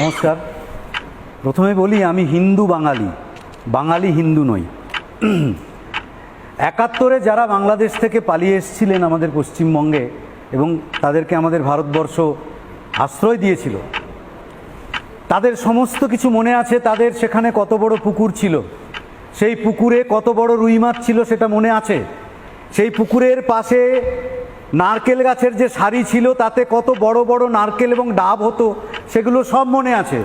নমস্কার। প্রথমে বলি, আমি হিন্দু বাঙালি। বাঙালি হিন্দু নই। একাত্তরে যারা বাংলাদেশ থেকে পালিয়ে এসেছিলেন আমাদের পশ্চিমবঙ্গে এবং তাদেরকে আমাদের ভারতবর্ষ আশ্রয় দিয়েছিল, তাদের সমস্ত কিছু মনে আছে, তাদের সেখানে কত বড় পুকুর ছিল, সেই পুকুরে কত বড় রুই মাছ ছিল সেটা মনে আছে? সেই পুকুরের পাশে নারকেল গাছের যে সারি ছিল, তাতে কত বড় বড় নারকেল এবং ডাব হতো সেগুলো সব মনে আছে।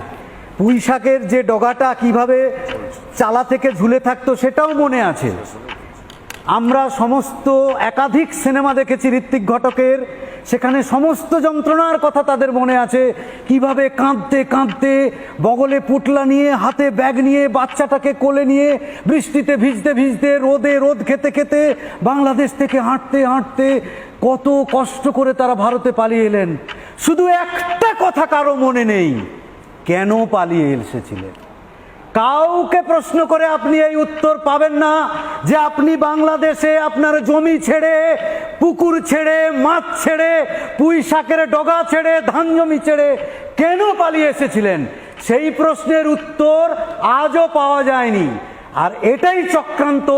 পুঁই শাকের যে ডগাটা কীভাবে চালা থেকে ঝুলে থাকতো সেটাও মনে আছে। আমরা সমস্ত একাধিক সিনেমা দেখেছি ঋত্বিক ঘটকের। সেখানে সমস্ত যন্ত্রণার কথা তাদের মনে আছে। কীভাবে কাঁদতে কাঁদতে বগলে পুটলা নিয়ে, হাতে ব্যাগ নিয়ে, বাচ্চাটাকে কোলে নিয়ে, বৃষ্টিতে ভিজতে ভিজতে, রোদে রোদ খেতে খেতে, বাংলাদেশ থেকে হাঁটতে হাঁটতে কত কষ্ট করে তারা ভারতে পালিয়ে এলেন। শুধু একটা কথা কারও মনে নেই। কেন পালিয়ে এসেছিলেন? কাউকে প্রশ্ন করে আপনি এই উত্তর পাবেন না যে আপনি বাংলাদেশে আপনার জমি ছেড়ে, পুকুর ছেড়ে, মাছ ছেড়ে, পুঁই শাকের ডগা ছেড়ে, ধান জমি ছেড়ে কেন পালিয়ে এসেছিলেন? সেই প্রশ্নের উত্তর আজও পাওয়া যায়নি। আর এটাই চক্রান্ত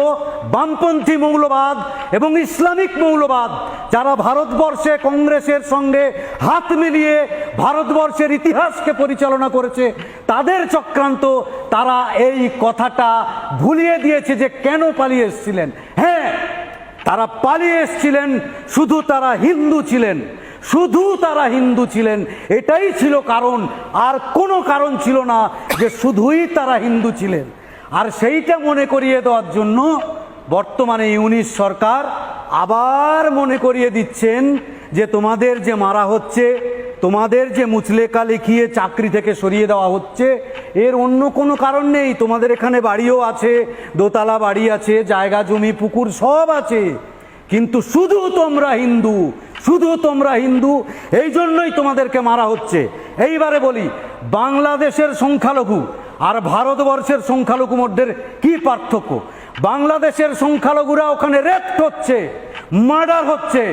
বামপন্থী মৌলবাদ এবং ইসলামিক মৌলবাদ যারা ভারতবর্ষে কংগ্রেসের সঙ্গে হাত মিলিয়ে ভারতবর্ষের ইতিহাসকে পরিচালনা করেছে, তাদের চক্রান্ত তারা এই কথাটা ভুলিয়ে দিয়েছে যে কেন পালিয়ে এসেছিলেন। হ্যাঁ তারা পালিয়ে এসেছিলেন, শুধু তারা হিন্দু ছিলেন, শুধু তারা হিন্দু ছিলেন, এটাই ছিল কারণ, আর কোনো কারণ ছিল না যে শুধুই তারা হিন্দু ছিলেন। আর সেইটা মনে করিয়ে দেওয়ার জন্য বর্তমানে ইউনিশ সরকার আবার মনে করিয়ে দিচ্ছেন যে তোমাদের যে মারা হচ্ছে, তোমাদের যে মুচলেকা লিখিয়ে চাকরি থেকে সরিয়ে দেওয়া হচ্ছে, এর অন্য কোনো কারণ নেই। তোমাদের এখানে বাড়িও আছে, দোতলা বাড়ি আছে, জায়গা, জমি, পুকুর সব আছে। কিন্তু শুধু তোমরা হিন্দু, শুধু তোমরা হিন্দু, এই জন্যই তোমাদেরকে মারা হচ্ছে। এইবারে বলি, বাংলাদেশের সংখ্যালঘু আর ভারতবর্ষের সংখ্যালঘু মধ্যে কি পার্থক্য? বাংলাদেশের সংখ্যালঘুরা ওখানে রেপ হচ্ছে মার্ডার হচ্ছে।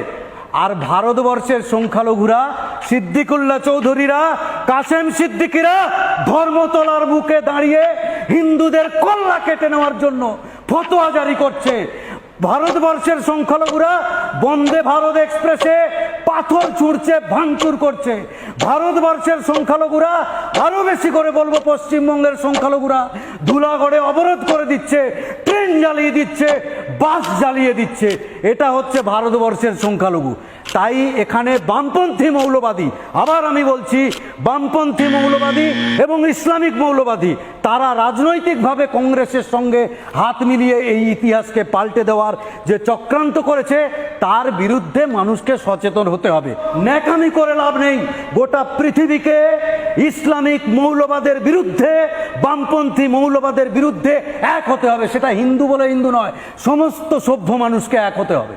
আর ভারতবর্ষের সংখ্যালঘুরা, সিদ্দিকুল্লাহ চৌধুরীরা, কাসেম সিদ্দিকিরা ধর্মতলার বুকে দাঁড়িয়ে হিন্দুদের কল্লা কেটে নেওয়ার জন্য ফতোয়া জারি করছে। ভারতবর্ষের সংখ্যালঘুরা বন্দে ভারত এক্সপ্রেসে পাথর ছুঁড়ছে, ভাঙচুর করছে। ভারতবর্ষের সংখ্যালঘুরা আরও বেশি করে বলব পশ্চিমবঙ্গের সংখ্যালঘুরা ধুলাগড়ে অবরোধ করে দিচ্ছে, ট্রেন জ্বালিয়ে দিচ্ছে, বাস জ্বালিয়ে দিচ্ছে। এটা হচ্ছে ভারতবর্ষের সংখ্যালঘু। তাই এখানে বামপন্থী মৌলবাদী, আবার আমি বলছি বামপন্থী মৌলবাদী এবং ইসলামিক মৌলবাদী তারা রাজনৈতিকভাবে কংগ্রেসের সঙ্গে হাত মিলিয়ে এই ইতিহাসকে পাল্টে দেওয়ার যে চক্রান্ত করেছে, তার বিরুদ্ধে মানুষকে সচেতন হতে হবে। ন্যাকামি করে লাভ নেই। গোটা পৃথিবীকে ইসলামিক মৌলবাদের বিরুদ্ধে, বামপন্থী মৌলবাদের বিরুদ্ধে এক হতে হবে। সেটা হিন্দু বলে হিন্দু নয়। সমস্ত সভ্য মানুষকে এক হতে হবে।